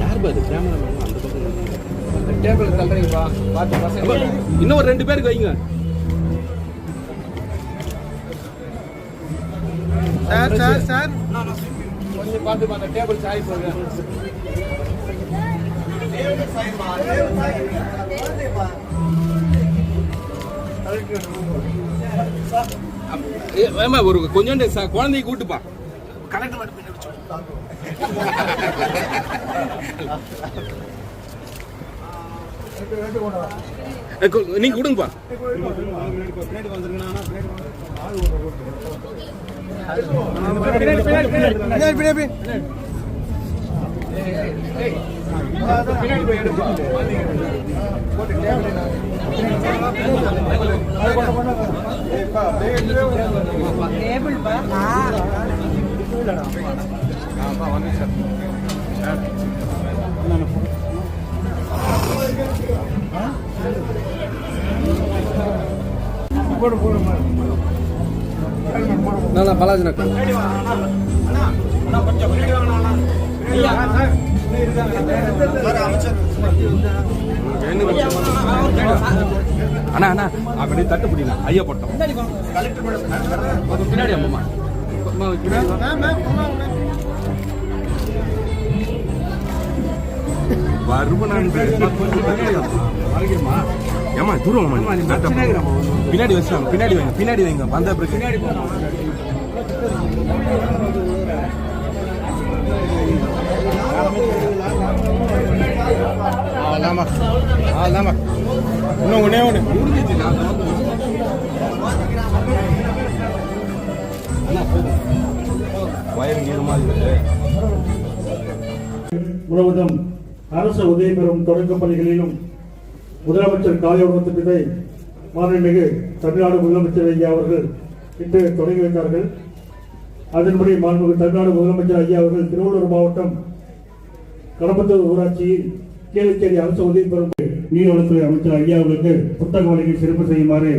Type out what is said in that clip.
யார் பாரு கேமராமேன் அந்த பக்கம் டேபிள் தள்ளுறீங்களா பார்த்து இன்னும் ஒரு ரெண்டு பேருக்கு வைங்க. Sir sir sir. கொஞ்சம் பார்த்து அந்த சார் சாய் போங்க ஒரு கொஞ்சோண்டு குழந்தைய கூட்டுப்பா. கரெக்ட் மட்டும் பின்னாடி வச்சு. நான் பலாஜி நக்கா அண்ணா அண்ணா. அப்படியே தட்டு பிடிங்க ஐயா போட்டோம். பின்னாடி அம்மா. ஏமா தூரம் பின்னாடி வச்சாங்க பின்னாடி வைங்க பின்னாடி வைங்க வந்த பிறகு பின்னாடி ஆமாம் ஆமாம் இன்னும் ஒன்றே ஒன்று அரசு உதவி பெறும் தொடக்க பணிகளிலும் முதலமைச்சர் காலை உணவு திட்டத்தை மாண்புமிகு தமிழ்நாடு முதலமைச்சர் ஐயா அவர்கள் இன்று தொடங்கி வைத்தார்கள். அதன்படி மாண்புமிகு தமிழ்நாடு முதலமைச்சர் ஐயா அவர்கள் திருவள்ளூர் மாவட்டம் கடம்பத்தூர் ஊராட்சியில் கீழச்சேரி அரசு உதவி பெறும் நீர்வளத்துறை அமைச்சர் ஐயா அவர்களுக்கு புத்தக வழங்கி சிறப்பு செய்யுமாறு